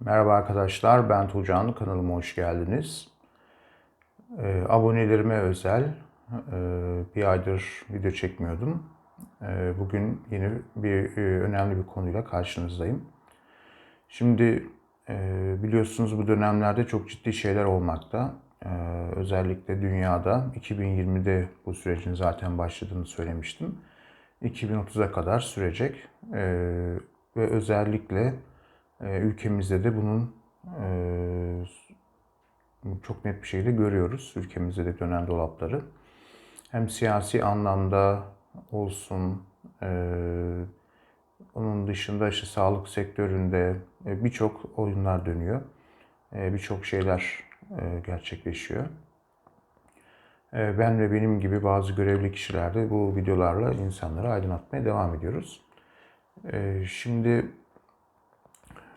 Merhaba arkadaşlar, ben Tuğcan. Kanalıma hoş geldiniz. Ee, abonelerime özel e, bir aydır video çekmiyordum. Ee, bugün yeni bir e, önemli bir konuyla karşınızdayım. Şimdi e, biliyorsunuz bu dönemlerde çok ciddi şeyler olmakta. Ee, özellikle dünyada 2020'de bu sürecin zaten başladığını söylemiştim. 2030'a kadar sürecek Ee, ve özellikle e, ülkemizde de bunun e, çok net bir şekilde görüyoruz. Ülkemizde de dönem dolapları. Hem siyasi anlamda olsun, e, onun dışında işte sağlık sektöründe e, birçok oyunlar dönüyor. Birçok şeyler gerçekleşiyor. Ben ve benim gibi bazı görevli kişiler de bu videolarla insanları aydınlatmaya devam ediyoruz. Şimdi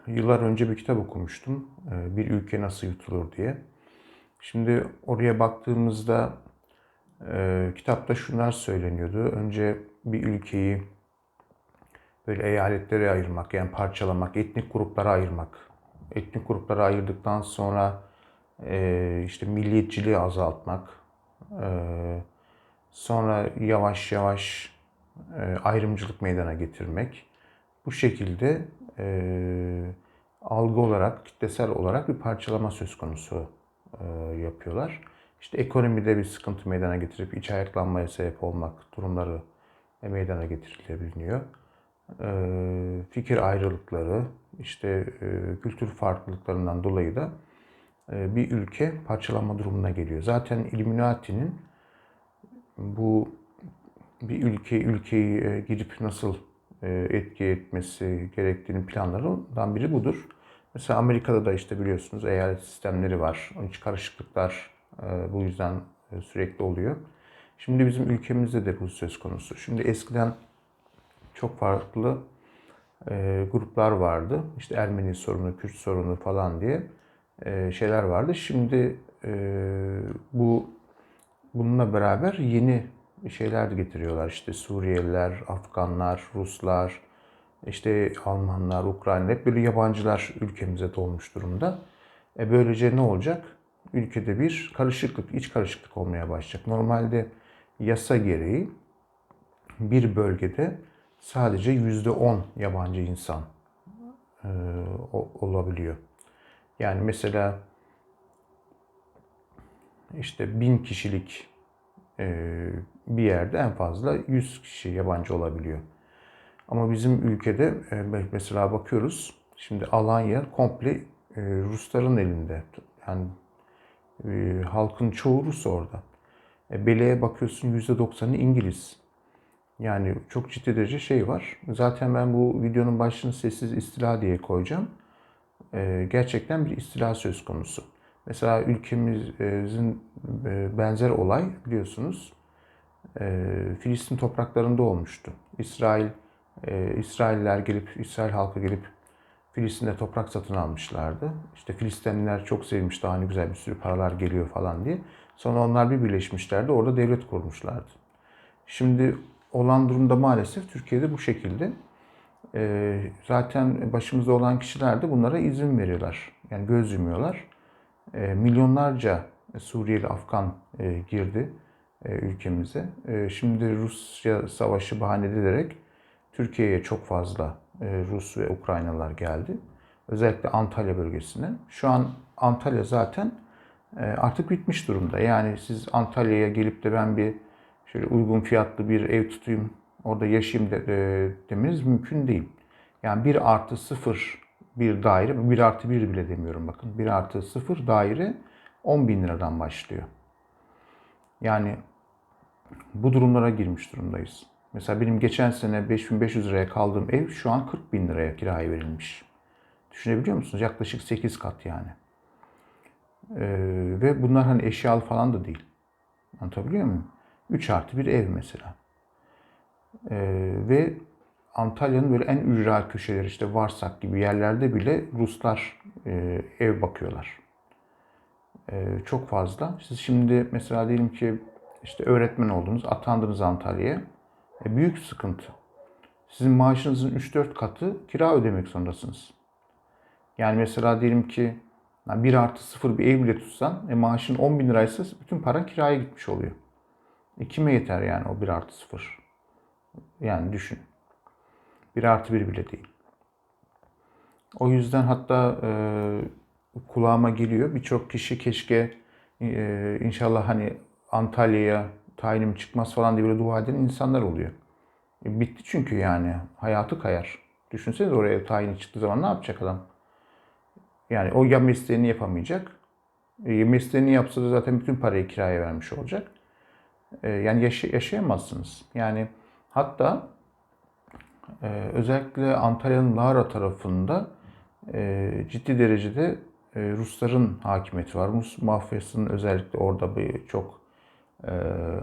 Yıllar önce bir kitap okumuştum. Ee, Bir ülke nasıl yutulur diye. Şimdi oraya baktığımızda e, kitapta şunlar söyleniyordu. Önce bir ülkeyi böyle eyaletlere ayırmak, yani parçalamak, etnik gruplara ayırmak. Etnik gruplara ayırdıktan sonra e, işte milliyetçiliği azaltmak. E, sonra yavaş yavaş e, ayrımcılık meydana getirmek. Bu şekilde e, algı olarak, kitlesel olarak bir parçalama söz konusu e, yapıyorlar. İşte ekonomide bir sıkıntı meydana getirip iç ayaklanmaya sebep olmak durumları e, meydana getirilebiliyor. E, fikir ayrılıkları, işte e, kültür farklılıklarından dolayı da e, bir ülke parçalanma durumuna geliyor. Zaten Illuminati'nin bu bir ülke ülkeyi e, girip nasıl etki etmesi gerektiğini planlarından biri budur. Mesela Amerika'da da işte biliyorsunuz eyalet sistemleri var. Onun için karışıklıklar e, bu yüzden e, sürekli oluyor. Şimdi bizim ülkemizde de bu söz konusu. Şimdi eskiden çok farklı gruplar vardı. İşte Ermeni sorunu, Kürt sorunu falan diye şeyler vardı. Şimdi bu bununla beraber yeni şeyler getiriyorlar. İşte Suriyeliler, Afganlar, Ruslar, işte Almanlar, Ukraynalılar hep böyle yabancılar ülkemize dolmuş durumda. E böylece ne olacak? Ülkede bir karışıklık, iç karışıklık olmaya başlayacak. Normalde yasa gereği bir bölgede sadece yüzde on yabancı insan e, olabiliyor. Yani mesela işte bin kişilik bir yerde en fazla 100 kişi yabancı olabiliyor. Ama bizim ülkede e, mesela bakıyoruz, şimdi Alanya komple e, Rusların elinde. Yani halkın çoğu Rus orada. Bele'ye bakıyorsun %90'ı İngiliz. Yani çok ciddi derece şey var. Zaten ben bu videonun başlığını sessiz istila diye koyacağım. Gerçekten bir istila söz konusu. Mesela ülkemizin benzer olay biliyorsunuz Filistin topraklarında olmuştu. İsrail İsrailler gelip İsrail halkı gelip Filistin'de toprak satın almışlardı. İşte Filistinliler çok sevmiş daha ne güzel bir sürü paralar geliyor falan diye. Sonra onlar bir birleşmişlerdi. Orada devlet kurmuşlardı. Şimdi olan durumda maalesef Türkiye'de bu şekilde. Zaten başımızda olan kişiler de bunlara izin veriyorlar. Yani göz yumuyorlar. E, milyonlarca Suriyeli Afgan e, girdi e, ülkemize. Şimdi Rusya savaşı bahane edilerek Türkiye'ye çok fazla Rus ve Ukraynalılar geldi. Özellikle Antalya bölgesine. Şu an Antalya zaten artık bitmiş durumda. Yani siz Antalya'ya gelip de ben bir şöyle uygun fiyatlı bir ev tutayım, orada yaşayayım de, demeniz mümkün değil. Yani bir artı sıfır bir daire, 1 artı 1 bile demiyorum bakın. 1 artı 0 daire 10 bin liradan başlıyor. Yani bu durumlara girmiş durumdayız. Mesela benim geçen sene 5500 liraya kaldığım ev şu an 40 bin liraya kiraya verilmiş. Düşünebiliyor musunuz? Yaklaşık 8 kat yani. Ee, ve bunlar hani eşyalı falan da değil. Anlatabiliyor muyum? 3 artı bir ev mesela. Ee, ve Antalya'nın böyle en ücra köşeleri işte Varsak gibi yerlerde bile Ruslar e, ev bakıyorlar. E, çok fazla. Siz şimdi mesela diyelim ki işte öğretmen oldunuz, atandınız Antalya'ya. E, büyük sıkıntı. Sizin maaşınızın 3-4 katı kira ödemek zorundasınız. Yani mesela diyelim ki 1 artı 0 bir ev bile tutsan e, maaşın 10 bin liraysa bütün paran kiraya gitmiş oluyor. E, kime yeter yani o 1 artı 0? Yani düşün. 1 artı 1 bile değil. O yüzden hatta e, kulağıma geliyor. Birçok kişi keşke e, inşallah hani Antalya'ya tayinim çıkmaz falan diye böyle dua eden insanlar oluyor. E, bitti çünkü yani. Hayatı kayar. Düşünsenize oraya tayini çıktığı zaman ne yapacak adam? Yani o ya mesleğini yapamayacak. E, mesleğini yapsa da zaten bütün parayı kiraya vermiş olacak. E, yani yaşa- yaşayamazsınız. Yani hatta e, özellikle Antalya'nın Lara tarafında e, ciddi derecede e, Rusların hakimiyeti var. Rus mafyasının özellikle orada bir çok e,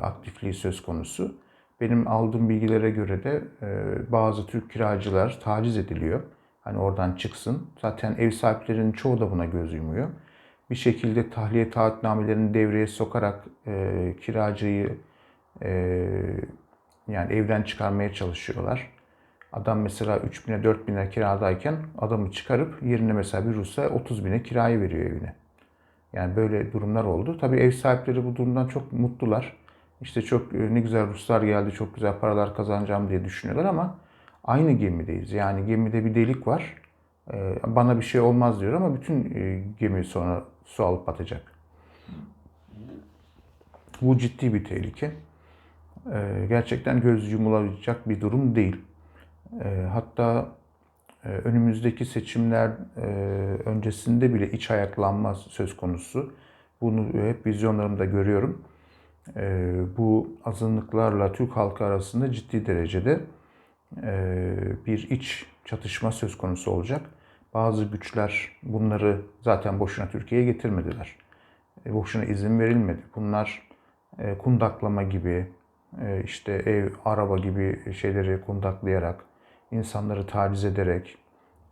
aktifliği söz konusu. Benim aldığım bilgilere göre de e, bazı Türk kiracılar taciz ediliyor. Hani oradan çıksın. Zaten ev sahiplerinin çoğu da buna göz yumuyor. Bir şekilde tahliye taahhütnamelerini devreye sokarak e, kiracıyı e, yani evden çıkarmaya çalışıyorlar. Adam mesela 3 bine 4 bine kiradayken adamı çıkarıp yerine mesela bir Rus'a 30 bine kirayı veriyor evine. Yani böyle durumlar oldu. Tabii ev sahipleri bu durumdan çok mutlular. İşte çok e, ne güzel Ruslar geldi, çok güzel paralar kazanacağım diye düşünüyorlar ama aynı gemideyiz. Yani gemide bir delik var. E, Bana bir şey olmaz diyor ama bütün e, gemi sonra su alıp batacak. Bu ciddi bir tehlike. Gerçekten göz yumulacak bir durum değil. E, Hatta e, önümüzdeki seçimler e, öncesinde bile iç ayaklanma söz konusu. Bunu hep vizyonlarımda görüyorum. E, Bu azınlıklarla Türk halkı arasında ciddi derecede e, bir iç çatışma söz konusu olacak. Bazı güçler bunları zaten boşuna Türkiye'ye getirmediler. Boşuna izin verilmedi. Bunlar kundaklama gibi, işte ev, araba gibi şeyleri kundaklayarak, insanları taciz ederek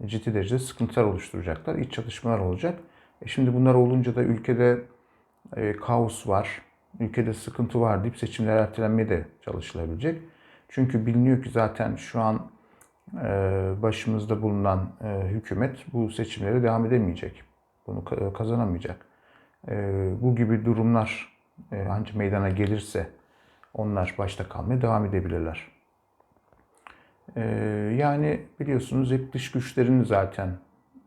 ciddi derecede sıkıntılar oluşturacaklar. İç çatışmalar olacak. E şimdi bunlar olunca da ülkede e, kaos var, ülkede sıkıntı var deyip seçimler ertelenmeye de çalışılabilecek. Çünkü biliniyor ki zaten şu an e, başımızda bulunan e, hükümet bu seçimlere devam edemeyecek. Bunu ka- kazanamayacak. E, bu gibi durumlar e, ancak meydana gelirse onlar başta kalmaya devam edebilirler. E, yani biliyorsunuz hep dış güçlerin zaten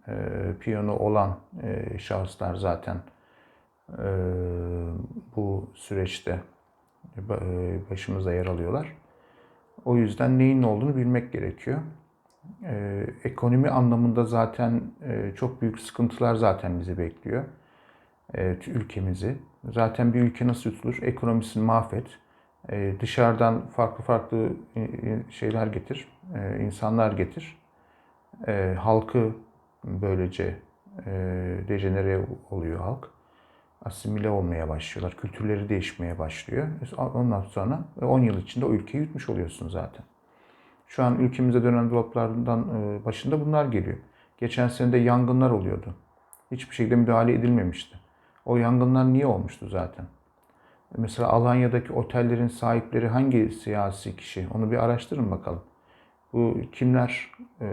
e, piyano olan e, şahıslar zaten e, bu süreçte e, başımıza yer alıyorlar. O yüzden neyin ne olduğunu bilmek gerekiyor. Ee, ekonomi anlamında zaten e, çok büyük sıkıntılar zaten bizi bekliyor. Ee, ülkemizi. Zaten bir ülke nasıl tutulur? Ekonomisini mahvet. Ee, dışarıdan farklı farklı e, e, şeyler getir, e, insanlar getir. Halkı böylece e, dejenere oluyor halk asimile olmaya başlıyorlar. Kültürleri değişmeye başlıyor. Ondan sonra 10 yıl içinde o ülkeyi yutmuş oluyorsun zaten. Şu an ülkemize dönen dolaplardan e, başında bunlar geliyor. Geçen sene de yangınlar oluyordu. Hiçbir şekilde müdahale edilmemişti. O yangınlar niye olmuştu zaten? Mesela Alanya'daki otellerin sahipleri hangi siyasi kişi? Onu bir araştırın bakalım. Bu kimler? E,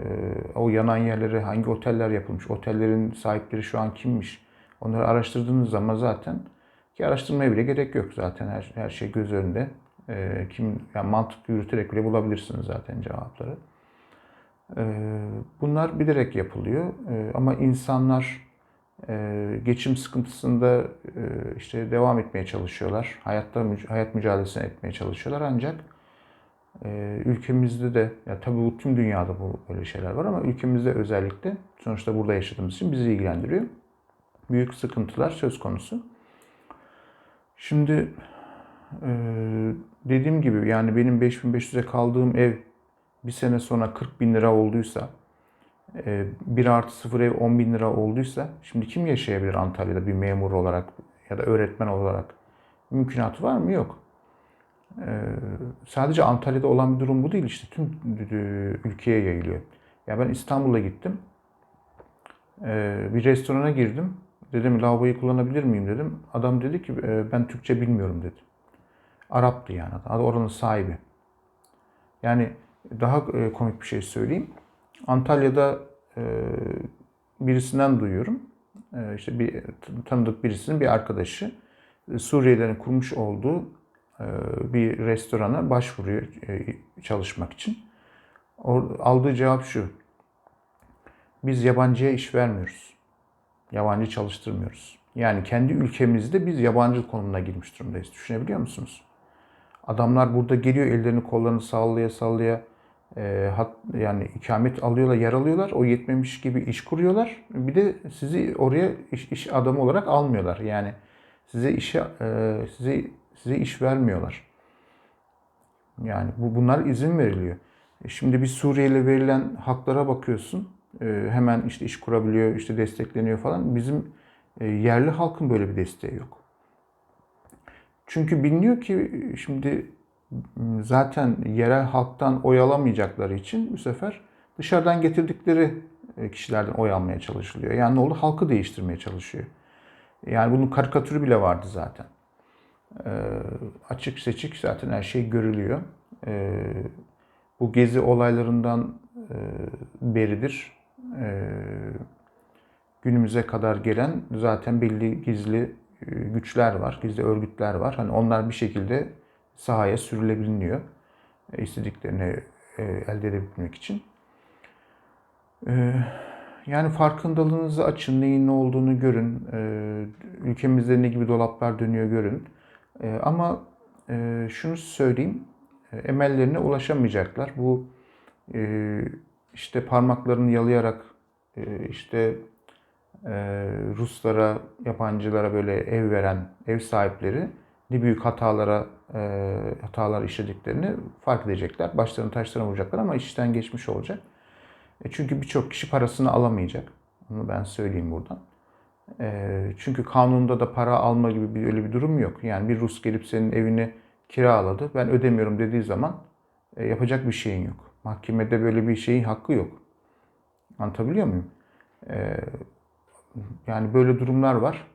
o yanan yerlere hangi oteller yapılmış? Otellerin sahipleri şu an kimmiş? Onları araştırdığınız zaman zaten ki araştırmaya bile gerek yok zaten her, her şey göz önünde. Ee, kim yani mantık yürüterek bile bulabilirsiniz zaten cevapları. Ee, bunlar bilerek yapılıyor Ee, ama insanlar e, geçim sıkıntısında e, işte devam etmeye çalışıyorlar. Hayatta hayat mücadelesini etmeye çalışıyorlar ancak e, ülkemizde de ya tabii bu tüm dünyada bu böyle şeyler var ama ülkemizde özellikle sonuçta burada yaşadığımız için bizi ilgilendiriyor büyük sıkıntılar söz konusu. Şimdi e, dediğim gibi yani benim 5500'e kaldığım ev bir sene sonra 40 bin lira olduysa, 1 artı 0 ev 10 bin lira olduysa, şimdi kim yaşayabilir Antalya'da bir memur olarak ya da öğretmen olarak? Mümkünatı var mı? Yok. E, sadece Antalya'da olan bir durum bu değil işte tüm ülkeye yayılıyor. Ya ben İstanbul'a gittim. E, bir restorana girdim. Dedim lavaboyu kullanabilir miyim dedim. Adam dedi ki "E, ben Türkçe bilmiyorum dedi. Arap'tı yani. Oranın sahibi. Yani daha e, komik bir şey söyleyeyim. Antalya'da e, birisinden duyuyorum. E, işte bir tanıdık birisinin bir arkadaşı e, Suriyelilerin kurmuş olduğu e, bir restorana başvuruyor e, çalışmak için. O, aldığı cevap şu. Biz yabancıya iş vermiyoruz. Yabancı çalıştırmıyoruz. Yani kendi ülkemizde biz yabancı konumuna girmiş durumdayız. Düşünebiliyor musunuz? Adamlar burada geliyor ellerini kollarını sallaya sallaya e, hat, yani ikamet alıyorlar, yer alıyorlar. O yetmemiş gibi iş kuruyorlar. Bir de sizi oraya iş, iş adamı olarak almıyorlar. Yani size işe e, size size iş vermiyorlar. Yani bu bunlar izin veriliyor. E şimdi bir Suriyeli verilen haklara bakıyorsun. E, hemen işte iş kurabiliyor, işte destekleniyor falan. Bizim yerli halkın böyle bir desteği yok. Çünkü biliniyor ki şimdi zaten yerel halktan oy alamayacakları için bu sefer dışarıdan getirdikleri e, kişilerden oy almaya çalışılıyor. Yani ne oldu? Halkı değiştirmeye çalışıyor. Yani bunun karikatürü bile vardı zaten. E, açık seçik zaten her şey görülüyor. E, bu gezi olaylarından e, beridir e, günümüze kadar gelen zaten belli gizli e, güçler var, gizli örgütler var. Hani onlar bir şekilde sahaya sürülebiliyor. E, istediklerini e, elde edebilmek için. E, yani farkındalığınızı açın, neyin ne olduğunu görün. E, ülkemizde ne gibi dolaplar dönüyor görün. Ama şunu söyleyeyim, emellerine ulaşamayacaklar. Bu işte parmaklarını yalayarak işte Ruslara, yabancılara böyle ev veren ev sahipleri ne büyük hatalara e, hatalar işlediklerini fark edecekler. Başlarını taşlarına vuracaklar ama işten geçmiş olacak. E, çünkü birçok kişi parasını alamayacak. Bunu ben söyleyeyim buradan. E, çünkü kanunda da para alma gibi bir, öyle bir durum yok. Yani bir Rus gelip senin evini kiraladı. Ben ödemiyorum dediği zaman e, yapacak bir şeyin yok. Mahkemede böyle bir şeyin hakkı yok. Anlatabiliyor muyum? E, yani böyle durumlar var.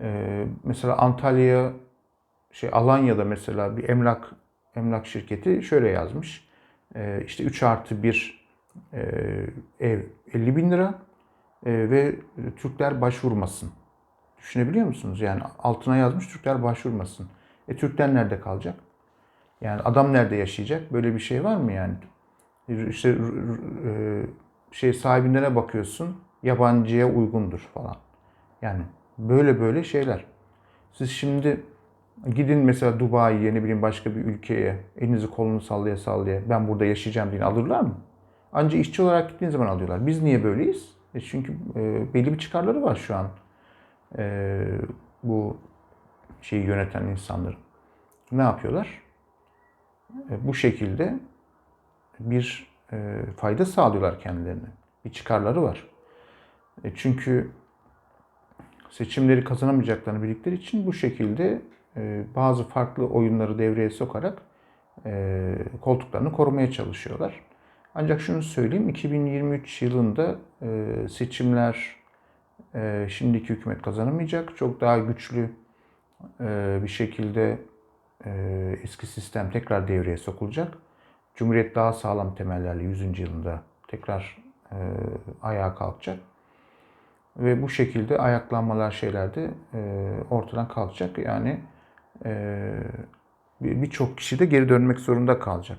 E, mesela Antalya, şey Alanya'da mesela bir emlak emlak şirketi şöyle yazmış. E, işte 3 artı 1 e, ev 50 bin lira e, ve Türkler başvurmasın. Düşünebiliyor musunuz? Yani altına yazmış Türkler başvurmasın. E Türkler nerede kalacak? Yani adam nerede yaşayacak? Böyle bir şey var mı yani? İşte e, şey sahibinlere bakıyorsun yabancıya uygundur falan. Yani böyle böyle şeyler. Siz şimdi gidin mesela Dubai'ye ne bileyim başka bir ülkeye elinizi kolunu sallaya sallaya ben burada yaşayacağım diye alırlar mı? Ancak işçi olarak gittiğiniz zaman alıyorlar. Biz niye böyleyiz? E çünkü e, belli bir çıkarları var şu an. E, bu şeyi yöneten insanların. Ne yapıyorlar? E, bu şekilde bir e, fayda sağlıyorlar kendilerine. Bir çıkarları var. E, çünkü seçimleri kazanamayacaklarını bildikleri için bu şekilde bazı farklı oyunları devreye sokarak e, koltuklarını korumaya çalışıyorlar. Ancak şunu söyleyeyim, 2023 yılında seçimler şimdiki hükümet kazanamayacak. Çok daha güçlü bir şekilde eski sistem tekrar devreye sokulacak. Cumhuriyet daha sağlam temellerle 100. yılında tekrar ayağa kalkacak. Ve bu şekilde ayaklanmalar şeyler de e, ortadan kalkacak. Yani e, birçok kişi de geri dönmek zorunda kalacak.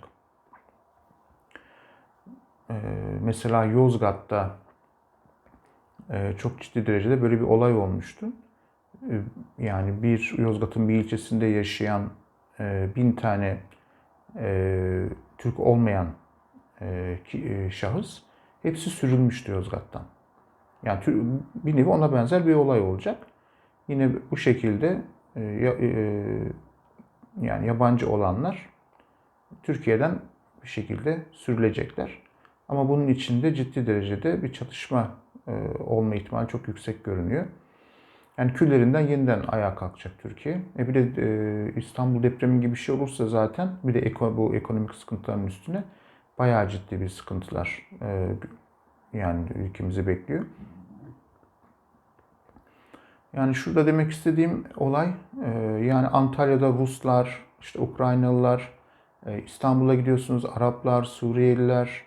E, mesela Yozgat'ta e, çok ciddi derecede böyle bir olay olmuştu. E, yani bir Yozgat'ın bir ilçesinde yaşayan e, bin tane e, Türk olmayan şahıs hepsi sürülmüştü Yozgat'tan. Yani bir nevi ona benzer bir olay olacak. Yine bu şekilde e, e, yani yabancı olanlar Türkiye'den bir şekilde sürülecekler. Ama bunun içinde ciddi derecede bir çatışma e, olma ihtimali çok yüksek görünüyor. Yani küllerinden yeniden ayağa kalkacak Türkiye. E bir de İstanbul depremi gibi bir şey olursa zaten bir de bu ekonomik sıkıntıların üstüne bayağı ciddi bir sıkıntılar yani ülkemizi bekliyor. Yani şurada demek istediğim olay e, yani Antalya'da Ruslar, işte Ukraynalılar, e, İstanbul'a gidiyorsunuz Araplar, Suriyeliler,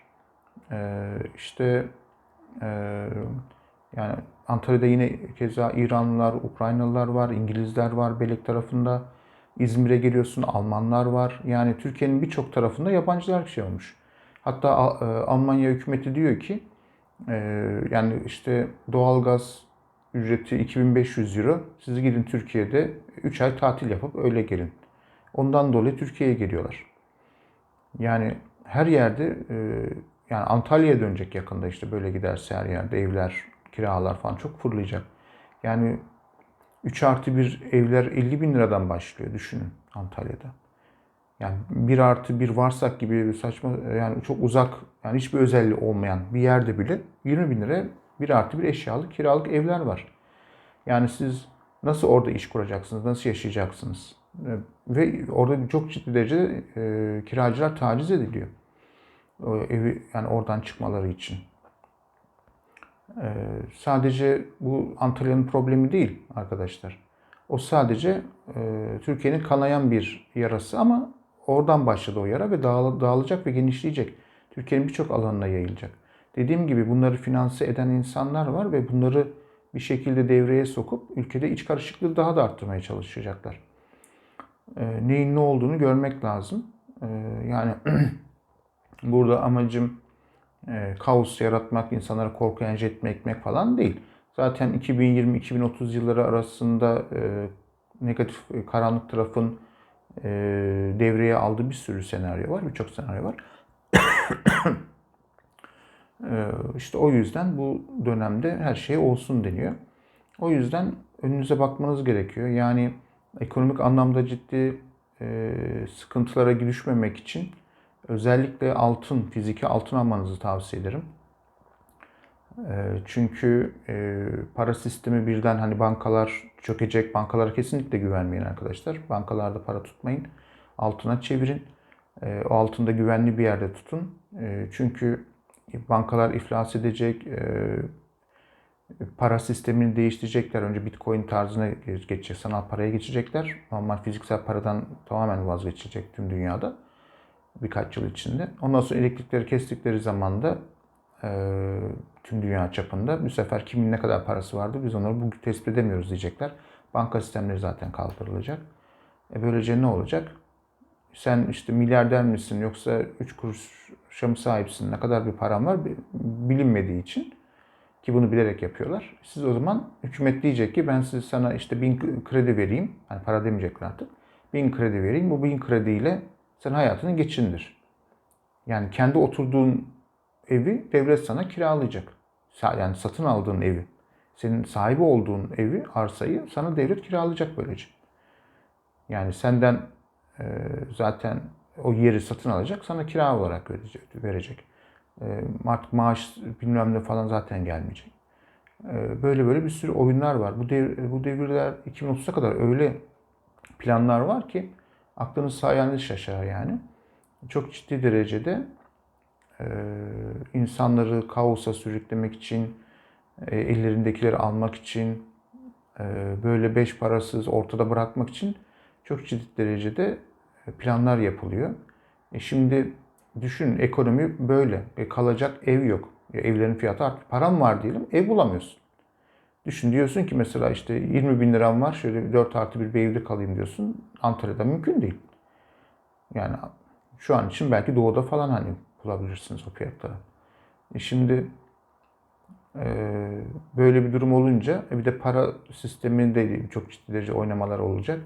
e, işte yani Antalya'da yine keza İranlılar, Ukraynalılar var, İngilizler var Belek tarafında. İzmir'e geliyorsun Almanlar var. Yani Türkiye'nin birçok tarafında yabancılar şey olmuş. Hatta Almanya hükümeti diyor ki yani işte doğalgaz ücreti 2500 euro. Siz gidin Türkiye'de 3 ay tatil yapıp öyle gelin. Ondan dolayı Türkiye'ye geliyorlar. Yani her yerde e, yani Antalya'ya dönecek yakında işte böyle giderse her yerde evler, kiralar falan çok fırlayacak. Yani 3 artı 1 evler 50 bin liradan başlıyor düşünün Antalya'da. Yani 1 artı 1 varsak gibi bir saçma yani çok uzak yani hiçbir özelliği olmayan bir yerde bile 20 bin lira 1 artı 1 eşyalık kiralık evler var. Yani siz nasıl orada iş kuracaksınız, nasıl yaşayacaksınız? E, Ve orada çok ciddi derecede e, kiracılar taciz ediliyor. O evi yani oradan çıkmaları için. E, sadece bu Antalya'nın problemi değil arkadaşlar. O sadece e, Türkiye'nin kanayan bir yarası ama oradan başladı o yara ve dağıl- dağılacak ve genişleyecek. Türkiye'nin birçok alanına yayılacak. Dediğim gibi bunları finanse eden insanlar var ve bunları bir şekilde devreye sokup ülkede iç karışıklığı daha da arttırmaya çalışacaklar. E, neyin ne olduğunu görmek lazım. E, yani burada amacım e, kaos yaratmak, insanlara korku enjekte etmek falan değil. Zaten 2020-2030 yılları arasında e, negatif e, karanlık tarafın e, devreye aldığı bir sürü senaryo var, birçok senaryo var. e, işte o yüzden bu dönemde her şey olsun deniyor. O yüzden önünüze bakmanız gerekiyor. Yani ekonomik anlamda ciddi e, sıkıntılara girişmemek için özellikle altın, fiziki altın almanızı tavsiye ederim. E, çünkü e, para sistemi birden hani bankalar çökecek, bankalara kesinlikle güvenmeyin arkadaşlar. Bankalarda para tutmayın, altına çevirin. E, o altında güvenli bir yerde tutun. Çünkü bankalar iflas edecek, e, para sistemini değiştirecekler. Önce Bitcoin tarzına geçecek, sanal paraya geçecekler. Normal fiziksel paradan tamamen vazgeçecek tüm dünyada birkaç yıl içinde. Ondan sonra elektrikleri kestikleri zaman da e, tüm dünya çapında bu sefer kimin ne kadar parası vardı biz onları bugün tespit edemiyoruz diyecekler. Banka sistemleri zaten kaldırılacak. E böylece ne olacak? Sen işte milyarder misin yoksa 3 kuruşa mı sahipsin ne kadar bir param var bilinmediği için ki bunu bilerek yapıyorlar. Siz o zaman hükümet diyecek ki ben size sana işte bin kredi vereyim. Hani para demeyecekler artık. Bin kredi vereyim. Bu bin krediyle sen hayatını geçindir. Yani kendi oturduğun evi devlet sana kiralayacak. Yani satın aldığın evi. Senin sahibi olduğun evi, arsayı sana devlet kiralayacak böylece. Yani senden zaten o yeri satın alacak, sana kira olarak verecek. verecek. E, artık maaş bilmem ne falan zaten gelmeyecek. E, böyle böyle bir sürü oyunlar var. Bu, dev, bu devirler 2030'a kadar öyle planlar var ki aklınız hayaliniz şaşar yani. Çok ciddi derecede e, insanları kaosa sürüklemek için, e, ellerindekileri almak için, e, böyle beş parasız ortada bırakmak için çok ciddi derecede planlar yapılıyor. E şimdi düşün ekonomi böyle. E kalacak ev yok. E evlerin fiyatı arttı. Param var diyelim ev bulamıyorsun. Düşün diyorsun ki mesela işte 20 bin liram var şöyle 4 artı bir bir evde kalayım diyorsun. Antalya'da mümkün değil. Yani şu an için belki doğuda falan hani bulabilirsiniz o fiyatlara. E şimdi e, böyle bir durum olunca e bir de para sisteminde çok ciddi derece oynamalar olacak.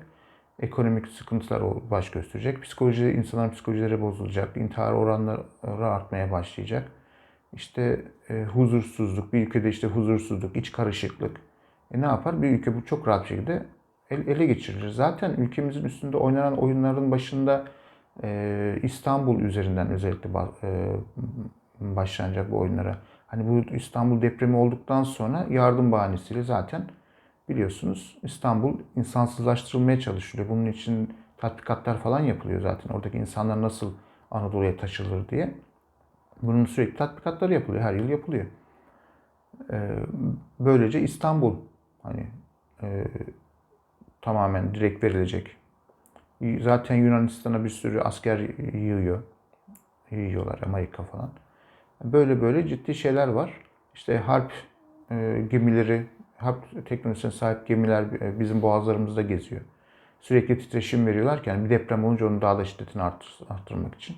Ekonomik sıkıntılar baş gösterecek. Psikoloji, insanların psikolojileri bozulacak. intihar oranları artmaya başlayacak. İşte e, huzursuzluk, bir ülkede işte huzursuzluk, iç karışıklık. E ne yapar? Bir ülke bu çok rahat bir şekilde ele geçirilir. Zaten ülkemizin üstünde oynanan oyunların başında e, İstanbul üzerinden özellikle e, başlanacak bu oyunlara. Hani bu İstanbul depremi olduktan sonra yardım bahanesiyle zaten biliyorsunuz İstanbul insansızlaştırılmaya çalışılıyor. Bunun için tatbikatlar falan yapılıyor zaten. Oradaki insanlar nasıl Anadolu'ya taşılır diye. Bunun sürekli tatbikatları yapılıyor. Her yıl yapılıyor. Böylece İstanbul hani e, tamamen direkt verilecek. Zaten Yunanistan'a bir sürü asker yığıyor. Yiyorlar Amerika falan. Böyle böyle ciddi şeyler var. işte harp e, gemileri, harp teknolojisine sahip gemiler e, bizim boğazlarımızda geziyor. Sürekli titreşim veriyorlarken bir deprem olunca onun daha da şiddetini arttır, arttırmak için.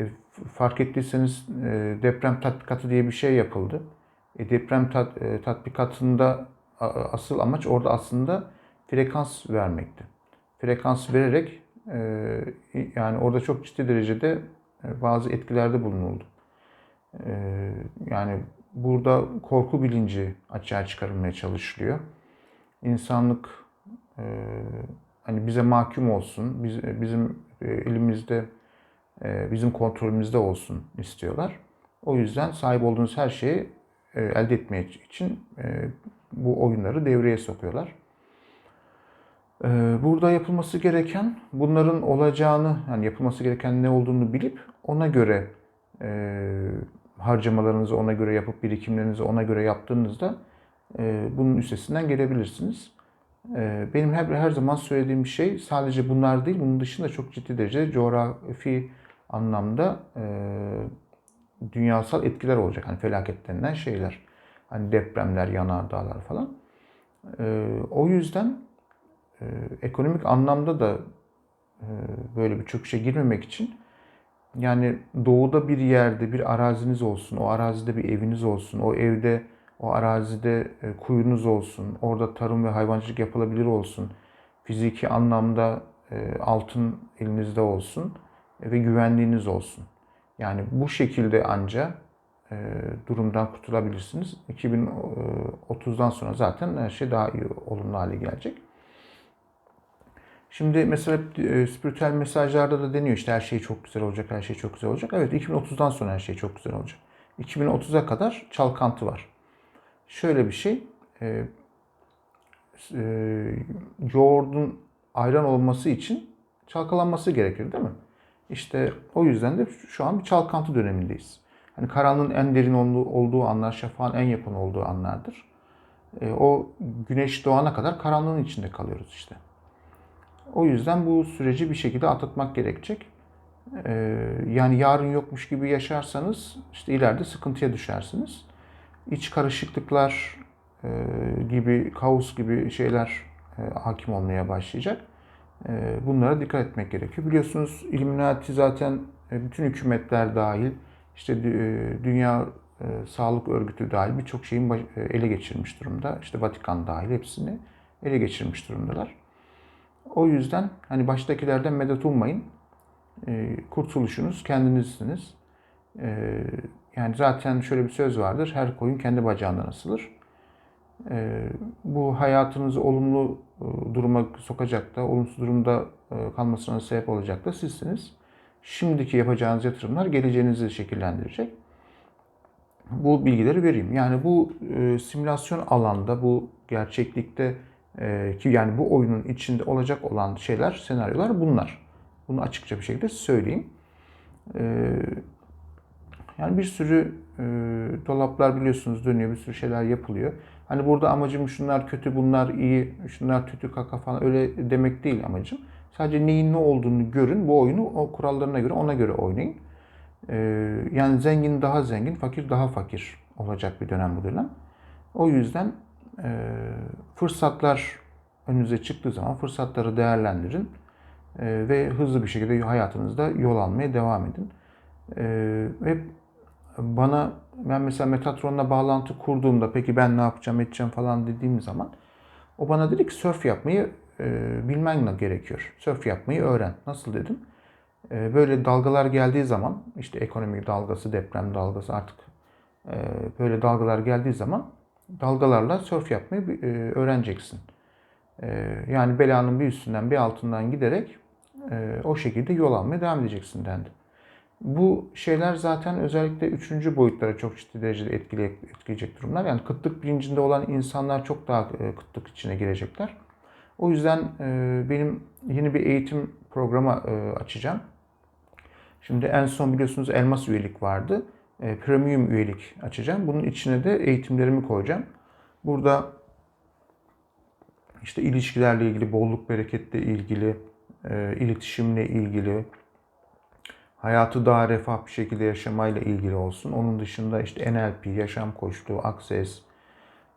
E, fark ettiyseniz e, deprem tatbikatı diye bir şey yapıldı. E, deprem tat, e, tatbikatında a, asıl amaç orada aslında frekans vermekti. Frekans vererek e, yani orada çok ciddi derecede e, bazı etkilerde bulunuldu. E, yani burada korku bilinci açığa çıkarılmaya çalışılıyor. İnsanlık e, hani bize mahkum olsun, biz, bizim e, elimizde, e, bizim kontrolümüzde olsun istiyorlar. O yüzden sahip olduğunuz her şeyi e, elde etmeye için e, bu oyunları devreye sokuyorlar. E, burada yapılması gereken bunların olacağını, yani yapılması gereken ne olduğunu bilip ona göre e, harcamalarınızı ona göre yapıp birikimlerinizi ona göre yaptığınızda e, bunun üstesinden gelebilirsiniz. E, benim her, her zaman söylediğim şey sadece bunlar değil, bunun dışında çok ciddi derecede coğrafi anlamda e, dünyasal etkiler olacak. Hani felaket denilen şeyler. Hani depremler, yanardağlar falan. E, o yüzden e, ekonomik anlamda da e, böyle bir çöküşe girmemek için yani doğuda bir yerde bir araziniz olsun, o arazide bir eviniz olsun, o evde, o arazide e, kuyunuz olsun, orada tarım ve hayvancılık yapılabilir olsun, fiziki anlamda e, altın elinizde olsun ve güvenliğiniz olsun. Yani bu şekilde anca e, durumdan kurtulabilirsiniz. 2030'dan sonra zaten her şey daha iyi olumlu hale gelecek. Şimdi mesela e, spiritüel mesajlarda da deniyor işte her şey çok güzel olacak, her şey çok güzel olacak. Evet 2030'dan sonra her şey çok güzel olacak. 2030'a kadar çalkantı var. Şöyle bir şey, e, e, yoğurdun ayran olması için çalkalanması gerekir değil mi? İşte o yüzden de şu an bir çalkantı dönemindeyiz. Hani karanlığın en derin olduğu, anlar, şafağın en yakın olduğu anlardır. E, o güneş doğana kadar karanlığın içinde kalıyoruz işte. O yüzden bu süreci bir şekilde atlatmak gerekecek. Ee, yani yarın yokmuş gibi yaşarsanız işte ileride sıkıntıya düşersiniz. İç karışıklıklar e, gibi, kaos gibi şeyler e, hakim olmaya başlayacak. E, bunlara dikkat etmek gerekiyor. Biliyorsunuz Illuminati zaten bütün hükümetler dahil, işte Dünya Sağlık Örgütü dahil birçok şeyin ele geçirmiş durumda. İşte Vatikan dahil hepsini ele geçirmiş durumdalar. O yüzden hani baştakilerden medet ummayın. E, kurtuluşunuz kendinizsiniz. E, yani zaten şöyle bir söz vardır. Her koyun kendi bacağından asılır. E, bu hayatınızı olumlu e, duruma sokacak da, olumsuz durumda e, kalmasına sebep olacak da sizsiniz. Şimdiki yapacağınız yatırımlar geleceğinizi şekillendirecek. Bu bilgileri vereyim. Yani bu e, simülasyon alanda, bu gerçeklikte ee, ki yani bu oyunun içinde olacak olan şeyler, senaryolar bunlar. Bunu açıkça bir şekilde söyleyeyim. Ee, yani bir sürü e, dolaplar biliyorsunuz dönüyor, bir sürü şeyler yapılıyor. Hani burada amacım şunlar kötü, bunlar iyi, şunlar kötü kaka falan öyle demek değil amacım. Sadece neyin ne olduğunu görün, bu oyunu o kurallarına göre, ona göre oynayın. Ee, yani zengin daha zengin, fakir daha fakir olacak bir dönem bu dönem. O yüzden e, fırsatlar önünüze çıktığı zaman fırsatları değerlendirin e, ve hızlı bir şekilde hayatınızda yol almaya devam edin. E, ve bana ben mesela Metatron'la bağlantı kurduğumda peki ben ne yapacağım edeceğim falan dediğim zaman o bana dedi ki surf yapmayı e, bilmen gerekiyor. Surf yapmayı öğren. Nasıl dedim? E, böyle dalgalar geldiği zaman işte ekonomik dalgası, deprem dalgası artık e, böyle dalgalar geldiği zaman dalgalarla surf yapmayı e, öğreneceksin. E, yani belanın bir üstünden bir altından giderek e, o şekilde yol almaya devam edeceksin dendi. Bu şeyler zaten özellikle üçüncü boyutlara çok ciddi derecede etkileyecek durumlar. Yani kıtlık bilincinde olan insanlar çok daha kıtlık içine girecekler. O yüzden benim yeni bir eğitim programı açacağım. Şimdi en son biliyorsunuz elmas üyelik vardı. E, premium üyelik açacağım. Bunun içine de eğitimlerimi koyacağım. Burada işte ilişkilerle ilgili, bolluk bereketle ilgili, e, iletişimle ilgili, hayatı daha refah bir şekilde yaşamayla ilgili olsun. Onun dışında işte NLP, yaşam koçluğu, Access,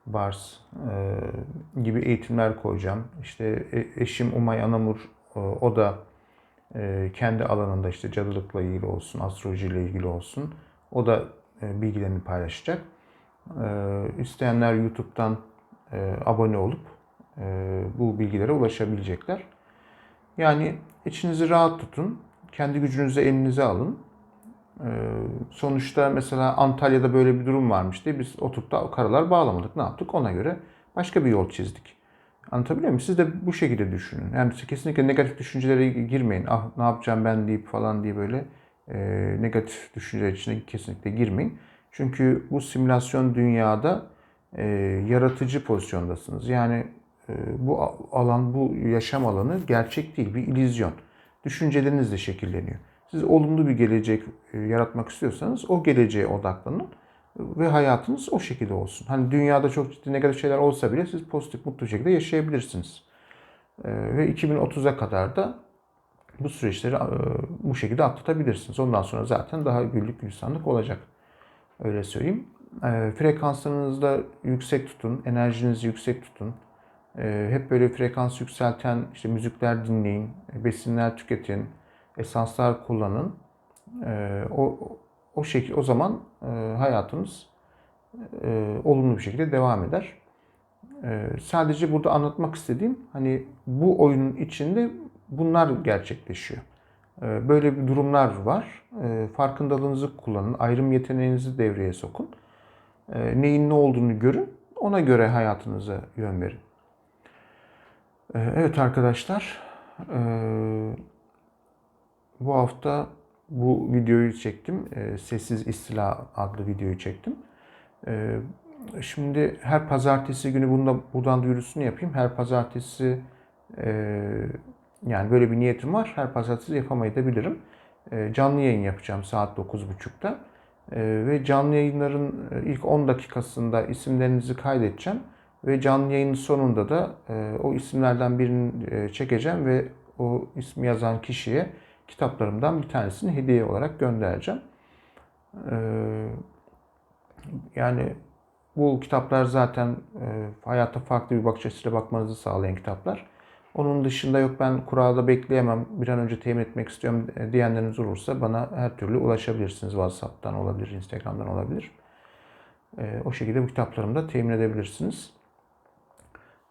Bars e, gibi eğitimler koyacağım. İşte e, eşim Umay Anamur e, o da e, kendi alanında işte cadılıkla ilgili olsun, astrolojiyle ilgili olsun. O da e, bilgilerini paylaşacak. E, isteyenler YouTube'dan e, abone olup bu bilgilere ulaşabilecekler. Yani içinizi rahat tutun. Kendi gücünüzü elinize alın. Sonuçta mesela Antalya'da böyle bir durum varmış diye biz oturup da karalar bağlamadık. Ne yaptık? Ona göre başka bir yol çizdik. Anlatabiliyor muyum? Siz de bu şekilde düşünün. Yani kesinlikle negatif düşüncelere girmeyin. Ah ne yapacağım ben deyip falan diye böyle e, negatif düşünceler içine kesinlikle girmeyin. Çünkü bu simülasyon dünyada e, yaratıcı pozisyondasınız. Yani e, bu alan, bu yaşam alanı gerçek değil, bir illüzyon. Düşünceleriniz de şekilleniyor. Siz olumlu bir gelecek e, yaratmak istiyorsanız o geleceğe odaklanın ve hayatınız o şekilde olsun. Hani dünyada çok ciddi negatif şeyler olsa bile siz pozitif, mutlu şekilde yaşayabilirsiniz. E, ve 2030'a kadar da bu süreçleri e, bu şekilde atlatabilirsiniz. Ondan sonra zaten daha güllük gülistanlık olacak. Öyle söyleyeyim. Frekanslarınızı yüksek tutun, enerjinizi yüksek tutun. Hep böyle frekans yükselten işte müzikler dinleyin, besinler tüketin, esanslar kullanın. E, o o şekil o zaman e, hayatımız e, olumlu bir şekilde devam eder. E, sadece burada anlatmak istediğim hani bu oyunun içinde bunlar gerçekleşiyor. E, böyle bir durumlar var. E, farkındalığınızı kullanın, ayrım yeteneğinizi devreye sokun. E, neyin ne olduğunu görün, ona göre hayatınıza yön verin. Evet arkadaşlar, bu hafta bu videoyu çektim. Sessiz İstila adlı videoyu çektim. Şimdi her pazartesi günü bunda buradan duyurusunu yapayım. Her pazartesi yani böyle bir niyetim var. Her pazartesi yapamayabilirim. E, canlı yayın yapacağım saat 9.30'da. E, ve canlı yayınların ilk 10 dakikasında isimlerinizi kaydedeceğim. Ve canlı yayının sonunda da e, o isimlerden birini e, çekeceğim ve o ismi yazan kişiye kitaplarımdan bir tanesini hediye olarak göndereceğim. Ee, yani bu kitaplar zaten e, hayata farklı bir bakış açısıyla bakmanızı sağlayan kitaplar. Onun dışında yok ben kurada bekleyemem, bir an önce temin etmek istiyorum diyenleriniz olursa bana her türlü ulaşabilirsiniz. WhatsApp'tan olabilir, Instagram'dan olabilir. E, o şekilde bu kitaplarımı da temin edebilirsiniz.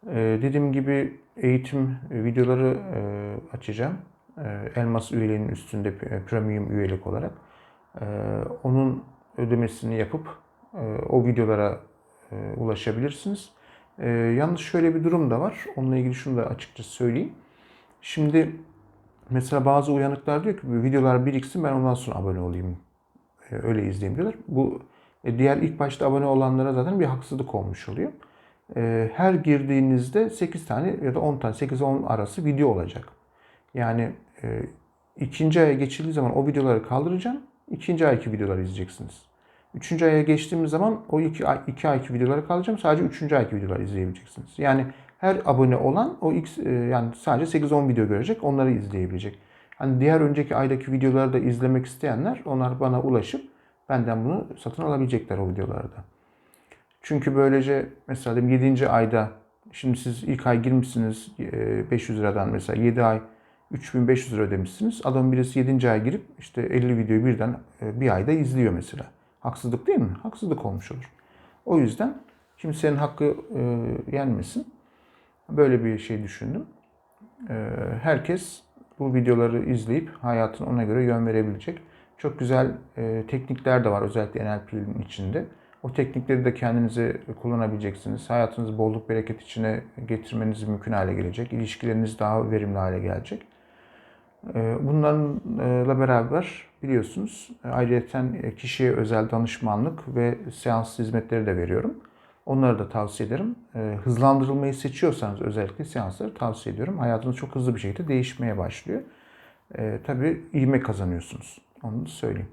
E, dediğim gibi eğitim videoları e, açacağım. E, elmas üyeliğinin üstünde e, premium üyelik olarak e, onun ödemesini yapıp o videolara ulaşabilirsiniz. Yalnız şöyle bir durum da var. Onunla ilgili şunu da açıkça söyleyeyim. Şimdi mesela bazı uyanıklar diyor ki videolar biriksin ben ondan sonra abone olayım. Öyle izleyeyim diyorlar. Bu diğer ilk başta abone olanlara zaten bir haksızlık olmuş oluyor. Her girdiğinizde 8 tane ya da 10 tane 8-10 arası video olacak. Yani e, ikinci aya geçildiği zaman o videoları kaldıracağım. İkinci ayki videoları izleyeceksiniz. Üçüncü aya geçtiğimiz zaman o iki, ay, iki ayki videoları kaldıracağım. Sadece üçüncü ayki videoları izleyebileceksiniz. Yani her abone olan o X, e, yani sadece 8-10 video görecek. Onları izleyebilecek. Hani diğer önceki aydaki videoları da izlemek isteyenler onlar bana ulaşıp benden bunu satın alabilecekler o videolarda. Çünkü böylece mesela 7. ayda şimdi siz ilk ay girmişsiniz 500 e, liradan mesela 7 ay 3500 lira ödemişsiniz. Adam birisi 7. ay girip işte 50 videoyu birden e, bir ayda izliyor mesela. Haksızlık değil mi? Haksızlık olmuş olur. O yüzden kimsenin hakkı e, yenmesin. Böyle bir şey düşündüm. E, herkes bu videoları izleyip hayatını ona göre yön verebilecek. Çok güzel e, teknikler de var özellikle NLP'nin içinde. O teknikleri de kendinize kullanabileceksiniz. Hayatınızı bolluk bereket içine getirmeniz mümkün hale gelecek. İlişkileriniz daha verimli hale gelecek. Ee, bunlarla beraber biliyorsunuz ayrıca kişiye özel danışmanlık ve seans hizmetleri de veriyorum. Onları da tavsiye ederim. Ee, hızlandırılmayı seçiyorsanız özellikle seansları tavsiye ediyorum. Hayatınız çok hızlı bir şekilde değişmeye başlıyor. Ee, tabii ivme kazanıyorsunuz. Onu da söyleyeyim.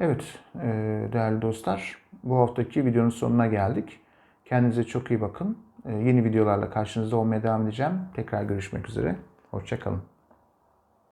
Evet e, değerli dostlar bu haftaki videonun sonuna geldik. Kendinize çok iyi bakın. Yeni videolarla karşınızda olmaya devam edeceğim. Tekrar görüşmek üzere. Hoşçakalın.